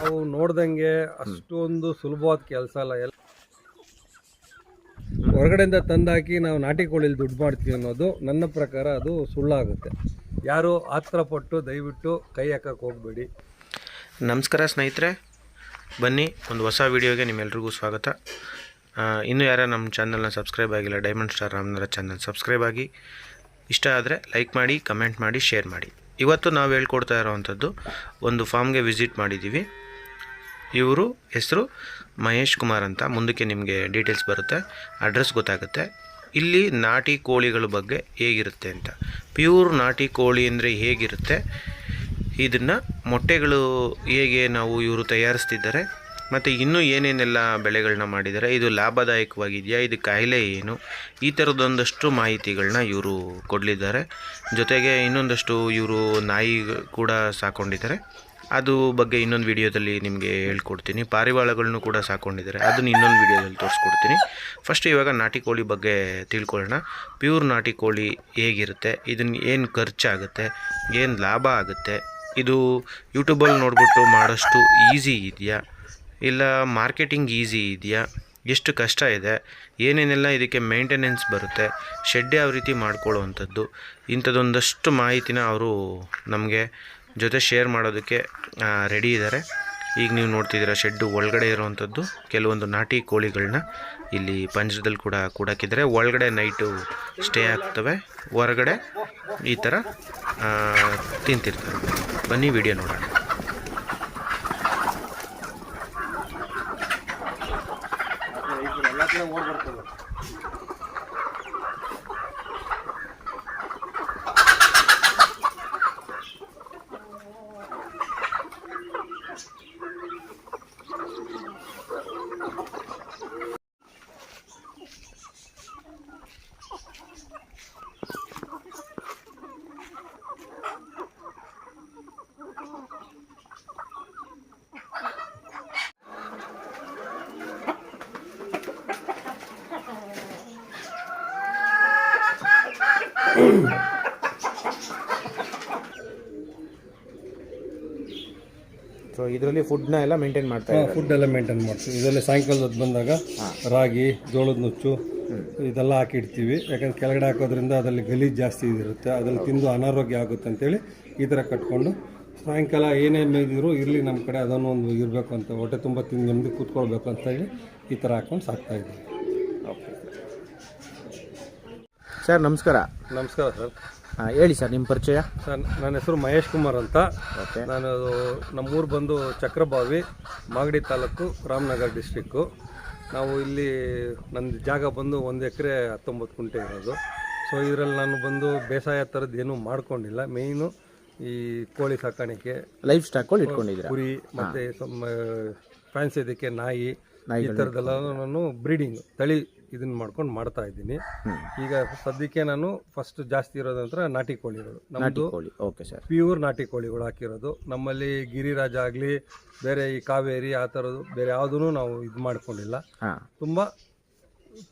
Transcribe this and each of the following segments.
ನಾವು ನೋಡ್ದಂಗೆ ಅಷ್ಟೊಂದು ಸುಲಭವಾದ ಕೆಲಸ ಅಲ್ಲ. ಎಲ್ಲ ಹೊರಗಡೆಯಿಂದ ತಂದಾಕಿ ನಾವು ನಾಟಿ ಕೋಳಿಲಿ ದುಡ್ಡು ಮಾಡ್ತೀವಿ ಅನ್ನೋದು ನನ್ನ ಪ್ರಕಾರ ಅದು ಸುಳ್ಳಾಗುತ್ತೆ. ಯಾರು ಆತ್ರ ಪಟ್ಟು ದಯವಿಟ್ಟು ಕೈ ಹಾಕಕ್ಕೆ ಹೋಗಬೇಡಿ. ನಮಸ್ಕಾರ ಸ್ನೇಹಿತರೆ, ಬನ್ನಿ ಒಂದು ಹೊಸ ವಿಡಿಯೋಗೆ ನಿಮ್ಮೆಲ್ರಿಗೂ ಸ್ವಾಗತ. ಇನ್ನೂ ಯಾರು ನಮ್ಮ ಚಾನಲ್ನ ಸಬ್ಸ್ಕ್ರೈಬ್ ಆಗಿಲ್ಲ diamond star Ramanagara channel subscribe ಆಗಿ. ಇಷ್ಟ ಆದರೆ ಲೈಕ್ ಮಾಡಿ ಕಮೆಂಟ್ ಮಾಡಿ ಶೇರ್ ಮಾಡಿ. ಇವತ್ತು ನಾವು ಹೇಳ್ಕೊಡ್ತಾ ಇರೋವಂಥದ್ದು ಒಂದು ಫಾರ್ಮ್ಗೆ ವಿಸಿಟ್ ಮಾಡಿದ್ದೀವಿ. ಇವರು ಹೆಸರು ಮಹೇಶ್ ಕುಮಾರ್ ಅಂತ. ಮುಂದಕ್ಕೆ ನಿಮಗೆ ಡೀಟೇಲ್ಸ್ ಬರುತ್ತೆ, ಅಡ್ರೆಸ್ ಗೊತ್ತಾಗುತ್ತೆ. ಇಲ್ಲಿ ನಾಟಿ ಕೋಳಿಗಳ ಬಗ್ಗೆ ಹೇಗಿರುತ್ತೆ ಅಂತ. ಪ್ಯೂರ್ ನಾಟಿ ಕೋಳಿ ಅಂದರೆ ಹೇಗಿರುತ್ತೆ? ಇದನ್ನು ಮೊಟ್ಟೆಗಳು ಹೇಗೆ ನಾವು ಇವರು ತಯಾರಿಸ್ತಿದ್ದಾರೆ? ಮತ್ತು ಇನ್ನೂ ಏನೇನೆಲ್ಲ ಬೆಳೆಗಳನ್ನ ಮಾಡಿದ್ದಾರೆ ಇದು ಲಾಭದಾಯಕವಾಗಿದೆಯಾ ಇದು ಕಾಯಿಲೆ ಏನು? ಈ ಥರದೊಂದಷ್ಟು ಮಾಹಿತಿಗಳನ್ನ ಇವರು ಕೊಡಲಿದ್ದಾರೆ. ಜೊತೆಗೆ ಇನ್ನೊಂದಷ್ಟು ಇವರು ನಾಯಿ ಕೂಡ ಸಾಕೊಂಡಿದ್ದಾರೆ. ಅದು ಬಗ್ಗೆ ಇನ್ನೊಂದು ವಿಡಿಯೋದಲ್ಲಿ ನಿಮಗೆ ಹೇಳ್ಕೊಡ್ತೀನಿ. ಪಾರಿವಾಳಗಳನ್ನು ಕೂಡ ಸಾಕೊಂಡಿದ್ದಾರೆ. ಅದನ್ನು ಇನ್ನೊಂದು ವಿಡಿಯೋದಲ್ಲಿ ತೋರಿಸ್ಕೊಡ್ತೀನಿ. ಫಸ್ಟ್ ಇವಾಗ ನಾಟಿ ಕೋಳಿ ಬಗ್ಗೆ ತಿಳ್ಕೊಳ್ಳೋಣ. ಪ್ಯೂರ್ ನಾಟಿ ಕೋಳಿ ಹೇಗಿರುತ್ತೆ? ಇದನ್ನು ಏನು ಖರ್ಚಾಗುತ್ತೆ? ಏನು ಲಾಭ ಆಗುತ್ತೆ? ಇದು ಯೂಟ್ಯೂಬಲ್ಲಿ ನೋಡಿಬಿಟ್ಟು ಮಾಡೋಷ್ಟು ಈಸಿ ಇದೆಯಾ? ಇಲ್ಲ, ಮಾರ್ಕೆಟಿಂಗ್ ಈಸಿ ಇದೆಯಾ? ಎಷ್ಟು ಕಷ್ಟ ಇದೆ. ಏನೇನೆಲ್ಲ ಇದಕ್ಕೆ ಮೇಂಟೆನೆನ್ಸ್ ಬರುತ್ತೆ. ಶೆಡ್ ಯಾವ ರೀತಿ ಮಾಡ್ಕೊಳ್ಳೋವಂಥದ್ದು. ಇಂಥದ್ದೊಂದಷ್ಟು ಮಾಹಿತಿನ ಅವರು ನಮಗೆ ಜೊತೆ ಶೇರ್ ಮಾಡೋದಕ್ಕೆ ರೆಡಿ ಇದ್ದಾರೆ. ಈಗ ನೀವು ನೋಡ್ತಿದ್ದೀರಾ, ಶೆಡ್ಡು ಒಳಗಡೆ ಇರೋವಂಥದ್ದು. ಕೆಲವೊಂದು ನಾಟಿ ಕೋಳಿಗಳನ್ನ ಇಲ್ಲಿ ಪಂಜರದಲ್ಲಿ ಕೂಡ ಕೂಡಾಕಿದ್ದಾರೆ ಒಳಗಡೆ ನೈಟು ಸ್ಟೇ ಆಗ್ತವೆ. ಹೊರಗಡೆ ಈ ಥರ ತಿಂತಿರ್ತವೆ ತಿಂತಿರ್ತಾರೆ. ಬನ್ನಿ, ವಿಡಿಯೋ ನೋಡೋಣ. ಸೊ ಇದರಲ್ಲಿ ಫುಡ್ನ ಎಲ್ಲ ಮೇಂಟೈನ್ ಮಾಡ್ತಾ ಫುಡ್ ಎಲ್ಲ ಮೇಂಟೈನ್ ಮಾಡ್ತೀವಿ. ಇದರಲ್ಲಿ ಸಾಯಂಕಾಲದ ಬಂದಾಗ ರಾಗಿ ಜೋಳದ ನುಚ್ಚು ಇದೆಲ್ಲ ಹಾಕಿಡ್ತೀವಿ. ಯಾಕಂದ್ರೆ ಕೆಳಗಡೆ ಹಾಕೋದ್ರಿಂದ ಅದರಲ್ಲಿ ಗಲೀಜು ಜಾಸ್ತಿ ಇದಿರುತ್ತೆ. ಅದ್ರಲ್ಲಿ ತಿಂದು ಅನಾರೋಗ್ಯ ಆಗುತ್ತೆ ಅಂತೇಳಿ ಈ ಥರ ಕಟ್ಕೊಂಡು ಸಾಯಂಕಾಲ ಏನೇ ಮೇಯ್ದಿದ್ರು ಇರಲಿ ನಮ್ಮ ಕಡೆ ಅದನ್ನು ಒಂದು ಇರಬೇಕು ಅಂತ ಹೊಟ್ಟೆ ತುಂಬ ತಿಂದು ನೆಮ್ಮದಿ ಕೂತ್ಕೊಳ್ಬೇಕು ಅಂತ ಹೇಳಿ ಈ ಥರ ಹಾಕೊಂಡು ಸಾಕ್ತಾ ಇದ್ದೀವಿ. ಸರ್ ನಮಸ್ಕಾರ. ನಮಸ್ಕಾರ ಸರ್. ಹೇಳಿ ಸರ್ ನಿಮ್ಮ ಪರಿಚಯ? ಸರ್ ನನ್ನ ಹೆಸರು ಮಹೇಶ್ ಕುಮಾರ್ ಅಂತ. ಓಕೆ. ನಾನು ನಮ್ಮೂರು ಬಂದು ಚಕ್ರಬಾವಿ ಮಾಗಡಿ ತಾಲೂಕು ರಾಮನಗರ್ ಡಿಸ್ಟಿಕ್ಕು ನಾವು ಇಲ್ಲಿ ನನ್ನ ಜಾಗ ಬಂದು ಒಂದು ಎಕರೆ ಹತ್ತೊಂಬತ್ತು ಕುಂಟೆ ಇರೋದು. ಸೊ ಇದರಲ್ಲಿ ನಾನು ಬಂದು ಬೇಸಾಯ ಥರದ್ದು ಏನೂ ಮಾಡ್ಕೊಂಡಿಲ್ಲ. ಮೇಯ್ನು ಈ ಕೋಳಿ ಸಾಕಾಣಿಕೆ ಲೈಫ್ ಸ್ಟಾಕ್ಗಳು ಇಟ್ಕೊಂಡಿದ್ದೀರಾ? ಕುರಿ ಮತ್ತು ಫ್ಯಾನ್ಸಿ ಇದಕ್ಕೆ ನಾಯಿ ಈ ಥರದ್ದೆಲ್ಲ ನಾನು ಬ್ರೀಡಿಂಗ್ ತಳಿ ಇದನ್ನ ಮಾಡ್ಕೊಂಡು ಮಾಡ್ತಾ ಇದ್ದೀನಿ. ಈಗ ಸದ್ಯಕ್ಕೆ ನಾನು ಫಸ್ಟ್ ಜಾಸ್ತಿ ಇರೋದಂತ್ರ ನಾಟಿ ಕೋಳಿಗಳು ನಮ್ಮದು ಕೋಳಿ. ಓಕೆ ಸರ್ ಪ್ಯೂರ್ ನಾಟಿ ಕೋಳಿಗಳು ಹಾಕಿರೋದು. ನಮ್ಮಲ್ಲಿ ಗಿರಿರಾಜ ಆಗ್ಲಿ ಬೇರೆ ಈ ಕಾವೇರಿ ಆ ತರದ್ದು ಬೇರೆ ಯಾವುದೂ ನಾವು ಇದು ಮಾಡ್ಕೊಂಡಿಲ್ಲ. ತುಂಬಾ ತುಂಬ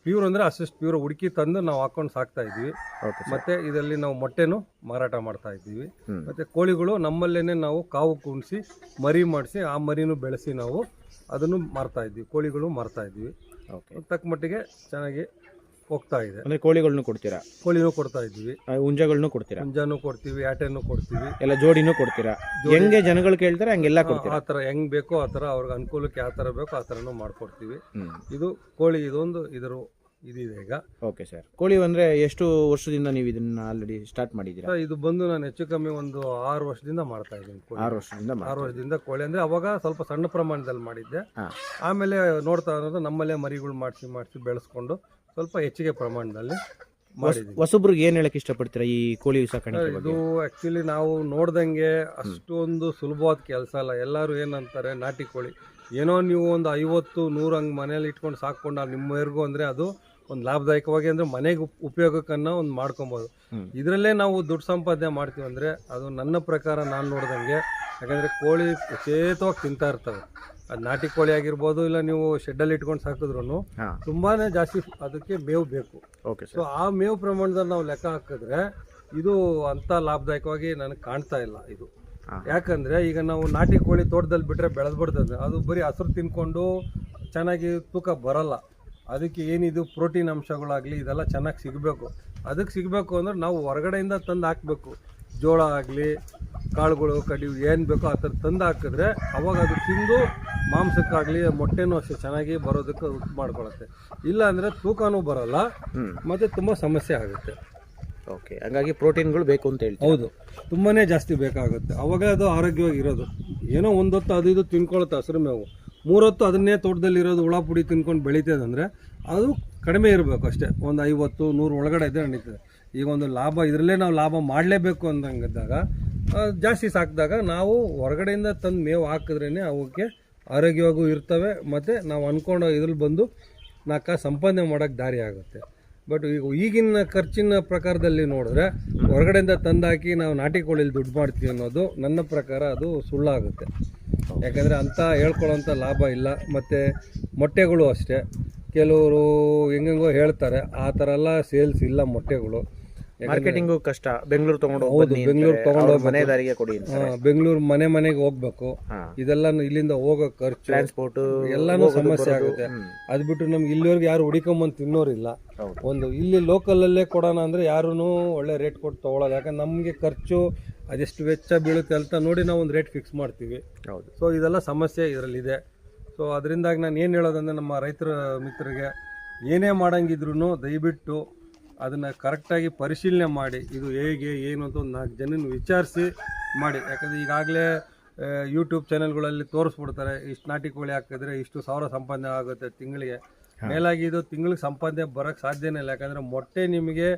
ಪ್ಯೂರ್ ಅಂದ್ರೆ ಅಷ್ಟು ಪ್ಯೂರ್ ಹುಡುಕಿ ತಂದು ನಾವು ಹಾಕೊಂಡು ಸಾಕ್ತಾ ಇದ್ದೀವಿ. ಓಕೆ ಮತ್ತೆ ಇದರಲ್ಲಿ ನಾವು ಮೊಟ್ಟೆನೂ ಮಾರಾಟ ಮಾಡ್ತಾ ಇದ್ದೀವಿ. ಮತ್ತೆ ಕೋಳಿಗಳು ನಮ್ಮಲ್ಲೇನೆ ನಾವು ಕಾವು ಕುಣಿಸಿ ಮರಿ ಮಾಡಿಸಿ ಆ ಮರಿನೂ ಬೆಳೆಸಿ ನಾವು ಅದನ್ನು ಮಾರ್ತಾ ಇದ್ದೀವಿ. ಕೋಳಿಗಳು ಮಾರ್ತಾ ಇದ್ದೀವಿ. ತಕ್ಕ ಮಟ್ಟಿಗೆ ಚೆನ್ನಾಗಿ ಹೋಗ್ತಾ ಇದೆ. ಅಂದ್ರೆ ಕೋಳಿಗಳನ್ನು ಕೊಡ್ತೀರಾ? ಕೋಳಿನೂ ಕೊಡ್ತಾ ಇದ್ದೀವಿ. ಆ, ಹುಂಜಗಳನ್ನೂ ಕೊಡ್ತೀರಾ? ಮುಂಜಾನು ಕೊಡ್ತೀವಿ ಆಟೆನೂ ಕೊಡ್ತೀವಿ. ಎಲ್ಲ ಜೋಡಿನೂ ಕೊಡ್ತೀರಾ? ಹೆಂಗೆ ಜನಗಳು ಕೇಳ್ತಾರೆ ಹಂಗೆಲ್ಲ ಕೊಡ್ತೀರಾ? ಆ ಥರ ಹೆಂಗ್ ಬೇಕೋ ಆ ಥರ ಅವ್ರಿಗೆ ಅನುಕೂಲಕ್ಕೆ ಯಾವ ಥರ ಬೇಕೋ ಆ ಥರನೂ ಮಾಡ್ಕೊಡ್ತೀವಿ. ಇದು ಕೋಳಿ ಇದೊಂದು ಇದರ ಇದಿದೆ ಈಗ. Okay sir. ಕೋಳಿ ಅಂದರೆ ಎಷ್ಟು ವರ್ಷದಿಂದ ನೀವು ಇದನ್ನ ಆಲ್ರೆಡಿ ಸ್ಟಾರ್ಟ್ ಮಾಡಿದ್ದೀರಾ? ಇದು ಬಂದು ನಾನು ಹೆಚ್ಚು ಕಮ್ಮಿ ಒಂದು ಆರು ವರ್ಷದಿಂದ ಮಾಡ್ತಾ ಇದ್ದೀನಿ ಕೋಳಿ. ಆರು ವರ್ಷದಿಂದ ಆರು ವರ್ಷದಿಂದ ಕೋಳಿ ಅಂದ್ರೆ ಅವಾಗ ಸ್ವಲ್ಪ ಸಣ್ಣ ಪ್ರಮಾಣದಲ್ಲಿ ಮಾಡಿದ್ದೆ. ಹಾಂ. ಆಮೇಲೆ ನೋಡ್ತಾ ಇರೋದು ನಮ್ಮಲ್ಲೇ ಮರಿಗಳು ಮಾಡಿಸಿ ಮಾಡಿಸಿ ಬೆಳೆಸ್ಕೊಂಡು ಸ್ವಲ್ಪ ಹೆಚ್ಚಿಗೆ ಪ್ರಮಾಣದಲ್ಲಿ ಮಾಡಿದ್ವಿ ಹೊಸಬ್ರಿಗೆ ಏನು ಹೇಳಕ್ಕೆ ಇಷ್ಟಪಡ್ತೀರಾ ಈ ಕೋಳಿ ಸಾಕಾಣಿಕೆ ಬಗ್ಗೆ? ಇದು ಆಕ್ಚುಲಿ ನಾವು ನೋಡ್ದಂಗೆ ಅಷ್ಟೊಂದು ಸುಲಭವಾದ ಕೆಲಸ ಅಲ್ಲ. ಎಲ್ಲರೂ ಏನಂತಾರೆ ನಾಟಿ ಕೋಳಿ. ಏನೋ ನೀವು ಒಂದು ಐವತ್ತು ನೂರು ಹಂಗೆ ಮನೇಲಿ ಇಟ್ಕೊಂಡು ಸಾಕೊಂಡು ನಿಮ್ಮವರೆಗೂ ಅಂದರೆ ಅದು ಒಂದು ಲಾಭದಾಯಕವಾಗಿ ಅಂದರೆ ಮನೆಗೆ ಉಪ್- ಉಪಯೋಗಕ್ಕನ್ನ ಒಂದು ಮಾಡ್ಕೊಬೋದು. ಇದರಲ್ಲೇ ನಾವು ದುಡ್ಡು ಸಂಪಾದನೆ ಮಾಡ್ತೀವಿ ಅಂದರೆ ಅದು ನನ್ನ ಪ್ರಕಾರ ನಾನು ನೋಡ್ದಂಗೆ ಯಾಕಂದರೆ ಕೋಳಿ ಚೇತವಾಗಿ ತಿಂತಾ ಇರ್ತವೆ. ಅದು ನಾಟಿ ಕೋಳಿ ಆಗಿರ್ಬೋದು ಇಲ್ಲ ನೀವು ಶೆಡ್ಡಲ್ಲಿ ಇಟ್ಕೊಂಡು ಸಾಕಿದ್ರು ತುಂಬಾ ಜಾಸ್ತಿ ಅದಕ್ಕೆ ಮೇವು ಬೇಕು. ಓಕೆ ಸೊ ಆ ಮೇವು ಪ್ರಮಾಣದಲ್ಲಿ ನಾವು ಲೆಕ್ಕ ಹಾಕಿದ್ರೆ ಇದು ಅಂತ ಲಾಭದಾಯಕವಾಗಿ ನನಗೆ ಕಾಣ್ತಾ ಇಲ್ಲ ಇದು. ಯಾಕಂದ್ರೆ ಈಗ ನಾವು ನಾಟಿ ಕೋಳಿ ತೋಟದಲ್ಲಿ ಬಿಟ್ರೆ ಬೆಳೆದ್ಬಿಡ್ತದೆ ಅದು ಬರೀ ಹಸಿರು ತಿನ್ಕೊಂಡು ಚೆನ್ನಾಗಿ ತೂಕ ಬರಲ್ಲ. ಅದಕ್ಕೆ ಏನಿದು? ಪ್ರೋಟೀನ್ ಅಂಶಗಳಾಗಲಿ ಇದೆಲ್ಲ ಚೆನ್ನಾಗಿ ಸಿಗಬೇಕು. ಅದಕ್ಕೆ ಸಿಗಬೇಕು ಅಂದ್ರೆ ನಾವು ಹೊರಗಡೆಯಿಂದ ತಂದು ಹಾಕಬೇಕು. ಜೋಳ ಆಗಲಿ ಕಾಳುಗಳು ಕಡಿ ಏನು ಬೇಕೋ ಆ ಥರ ತಂದು ಹಾಕಿದ್ರೆ ಅವಾಗ ಅದು ತಿಂದು ಮಾಂಸಕ್ಕಾಗಲಿ ಮೊಟ್ಟೆನೂ ಅಷ್ಟೇ ಚೆನ್ನಾಗಿ ಬರೋದಕ್ಕೆ ಮಾಡ್ಕೊಳತ್ತೆ. ಇಲ್ಲ ಅಂದರೆ ತೂಕನೂ ಬರಲ್ಲ. ಮತ್ತು ತುಂಬ ಸಮಸ್ಯೆ ಆಗುತ್ತೆ. ಓಕೆ ಹಂಗಾಗಿ ಪ್ರೋಟೀನ್ಗಳು ಬೇಕು ಅಂತ ಹೇಳಿ ಹೌದು. ತುಂಬಾ ಜಾಸ್ತಿ ಬೇಕಾಗುತ್ತೆ. ಅವಾಗ ಅದು ಆರೋಗ್ಯವಾಗಿರೋದು ಏನೋ ಒಂದೊತ್ತು ಅದು ಇದು ತಿನ್ಕೊಳುತ್ತೆ ಹಸಿರು ಮೇವು. ಮೂರೊತ್ತು ಅದನ್ನೇ ತೋಟದಲ್ಲಿರೋದು ಹುಳ ಪುಡಿ ತಿನ್ಕೊಂಡು ಬೆಳೀತದೆ ಅಂದರೆ ಅದು ಕಡಿಮೆ ಇರಬೇಕು ಅಷ್ಟೇ. ಒಂದು ಐವತ್ತು ನೂರು ಒಳಗಡೆ ಇದ್ದರೆ ನಡೀತದೆ. ಈಗ ಒಂದು ಲಾಭ ಇದರಲ್ಲೇ ನಾವು ಲಾಭ ಮಾಡಲೇಬೇಕು ಅಂದಂಗಿದ್ದಾಗ ಆ, ಜಾಸ್ತಿ ಸಾಕಿದಾಗ ನಾವು ಹೊರಗಡೆಯಿಂದ ತಂದು ಮೇವು ಹಾಕಿದ್ರೇ ಅವಕ್ಕೆ ಆರೋಗ್ಯವಾಗೂ ಇರ್ತವೆ. ಮತ್ತು ನಾವು ಅಂದ್ಕೊಂಡು ಇದ್ರಲ್ಲಿ ಬಂದು ನಾಲ್ಕು ಸಂಪಾದನೆ ಮಾಡೋಕ್ಕೆ ದಾರಿ ಆಗುತ್ತೆ. ಬಟ್ ಈಗ ಈಗಿನ ಖರ್ಚಿನ ಪ್ರಕಾರದಲ್ಲಿ ನೋಡಿದ್ರೆ ಹೊರಗಡೆಯಿಂದ ತಂದಾಕಿ ನಾವು ನಾಟಿ ಕೋಳಿಲಿ ದುಡ್ಡು ಮಾಡ್ತೀವಿ ಅನ್ನೋದು ನನ್ನ ಪ್ರಕಾರ ಅದು ಸುಳ್ಳಾಗುತ್ತೆ. ಯಾಕಂದರೆ ಅಂಥ ಹೇಳ್ಕೊಳ್ಳೋಂಥ ಲಾಭ ಇಲ್ಲ. ಮತ್ತು ಮೊಟ್ಟೆಗಳು ಅಷ್ಟೇ. ಕೆಲವರು ಹೆಂಗೆಂಗೋ ಹೇಳ್ತಾರೆ, ಆ ಥರ ಎಲ್ಲ ಸೇಲ್ಸ್ ಇಲ್ಲ ಮೊಟ್ಟೆಗಳು. ಮಾರ್ಕೆಟಿಂಗು ಕಷ್ಟ. ಬೆಂಗಳೂರು ತಗೊಂಡು ಹೌದು, ಬೆಂಗಳೂರು ತಗೊಂಡು ಮನೆ ದಾರಿಗೆ ಕೊಡಿ ಬೆಂಗಳೂರು ಮನೆ ಮನೆಗೆ ಹೋಗ್ಬೇಕು. ಇದೆಲ್ಲ ಇಲ್ಲಿಂದ ಹೋಗೋ ಖರ್ಚು ಟ್ರಾನ್ಸ್ಪೋರ್ಟ್ ಎಲ್ಲಾನು ಸಮಸ್ಯೆ ಆಗುತ್ತೆ. ಅದ್ ಬಿಟ್ಟು ನಮ್ಗೆ ಇಲ್ಲಿವರೆಗೆ ಯಾರು ಹುಡಿಕೊಂಬಂದು ತಿನ್ನೋರಿಲ್ಲ. ಒಂದು ಇಲ್ಲಿ ಲೋಕಲಲ್ಲೇ ಕೊಡೋಣ ಅಂದ್ರೆ ಯಾರೂ ಒಳ್ಳೆ ರೇಟ್ ಕೊಟ್ಟು ತಗೊಳ್ಳೋದು ಯಾಕಂದ್ರೆ ನಮಗೆ ಖರ್ಚು ಅದೆಷ್ಟು ವೆಚ್ಚ ಬೀಳುತ್ತೆ ಅಂತ ನೋಡಿ ನಾವು ಒಂದು ರೇಟ್ ಫಿಕ್ಸ್ ಮಾಡ್ತೀವಿ. ಹೌದು. ಸೊ ಇದೆಲ್ಲ ಸಮಸ್ಯೆ ಇದರಲ್ಲಿದೆ. ಸೊ ಅದರಿಂದಾಗಿ ನಾನು ಏನು ಹೇಳೋದಂದ್ರೆ ನಮ್ಮ ರೈತರ ಮಿತ್ರರಿಗೆ ಏನೇ ಮಾಡಂಗಿದ್ರು ದಯವಿಟ್ಟು ಅದನ್ನು ಕರೆಕ್ಟಾಗಿ ಪರಿಶೀಲನೆ ಮಾಡಿ ಇದು ಹೇಗೆ ಏನು ಅಂತ ಒಂದು ನಾಲ್ಕು ಜನನ ವಿಚಾರಿಸಿ ಮಾಡಿ. ಯಾಕಂದರೆ ಈಗಾಗಲೇ ಯೂಟ್ಯೂಬ್ ಚಾನೆಲ್ಗಳಲ್ಲಿ ತೋರಿಸ್ಬಿಡ್ತಾರೆ ಇಷ್ಟು ನಾಟಿ ಕೋಳಿ ಹಾಕಿದ್ರೆ ಇಷ್ಟು ಸಾವಿರ ಸಂಪಾದನೆ ಆಗುತ್ತೆ ತಿಂಗಳಿಗೆ. ಮೇಲಾಗಿ ಇದು ತಿಂಗಳಿಗೆ ಸಂಪಾದನೆ ಬರೋಕ್ಕೆ ಸಾಧ್ಯನೇ ಇಲ್ಲ. ಯಾಕಂದರೆ ಮೊಟ್ಟೆ ನಿಮಗೆ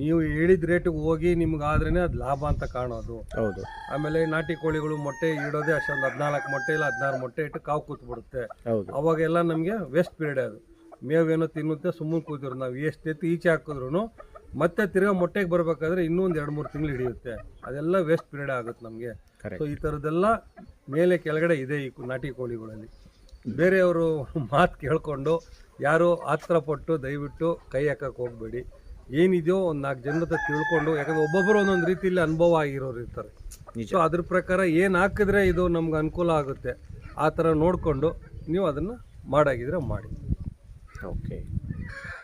ನೀವು ಹೇಳಿದ ರೇಟಿಗೆ ಹೋಗಿ ನಿಮ್ಗೆ ಆದ್ರೇ ಅದು ಲಾಭ ಅಂತ ಕಾಣೋದು. ಹೌದು. ಆಮೇಲೆ ನಾಟಿ ಕೋಳಿಗಳು ಮೊಟ್ಟೆ ಇಡೋದೇ ಅಷ್ಟೊಂದು ಹದಿನಾಲ್ಕು ಮೊಟ್ಟೆ ಇಲ್ಲ ಹದಿನಾರು ಮೊಟ್ಟೆ ಇಟ್ಟು ಕಾವು ಕೂತ್ಬಿಡುತ್ತೆ. ಅವಾಗೆಲ್ಲ ನಮಗೆ ವೇಸ್ಟ್ ಪೀರಿಯಡ್ ಅದು. ಮೇವೇನೋ ತಿನ್ನುತ್ತೆ ಸುಮ್ಮನೆ ಕೂತಿರು ನಾವು ಎಷ್ಟು ಎತ್ತು ಈಚೆ ಹಾಕಿದ್ರು ಮತ್ತೆ ತಿರ್ಗಾ ಮೊಟ್ಟೆಗೆ ಬರಬೇಕಾದ್ರೆ ಇನ್ನೂ ಒಂದು ಎರಡು ಮೂರು ತಿಂಗಳು ಹಿಡಿಯುತ್ತೆ. ಅದೆಲ್ಲ ವೇಸ್ಟ್ ಪೀರಿಯಡ್ ಆಗುತ್ತೆ ನಮಗೆ. ಸೊ ಈ ಥರದ್ದೆಲ್ಲ ಮೇಲೆ ಕೆಳಗಡೆ ಇದೆ ಈ ನಾಟಿ ಕೋಳಿಗಳಲ್ಲಿ. ಬೇರೆಯವರು ಮಾತು ಕೇಳಿಕೊಂಡು ಯಾರು ಆತ್ರ ಪಟ್ಟು ದಯವಿಟ್ಟು ಕೈ ಹಾಕಕ್ಕೆ ಹೋಗಬೇಡಿ. ಏನಿದೆಯೋ ಒಂದು ನಾಲ್ಕು ಹತ್ರ ತಿಳ್ಕೊಂಡು ಯಾಕಂದ್ರೆ ಒಬ್ಬೊಬ್ಬರು ಒಂದೊಂದು ರೀತಿಯಲ್ಲಿ ಅನುಭವ ಆಗಿರೋರು ಇರ್ತಾರೆ. ಸೊ ಅದ್ರ ಪ್ರಕಾರ ಏನು ಹಾಕಿದ್ರೆ ಇದು ನಮ್ಗೆ ಅನುಕೂಲ ಆಗುತ್ತೆ? ಆ ಥರ ನೋಡಿಕೊಂಡು ನೀವು ಅದನ್ನು ಮಾಡಾಗಿದ್ರೆ ಮಾಡಿ. ಓಕೆ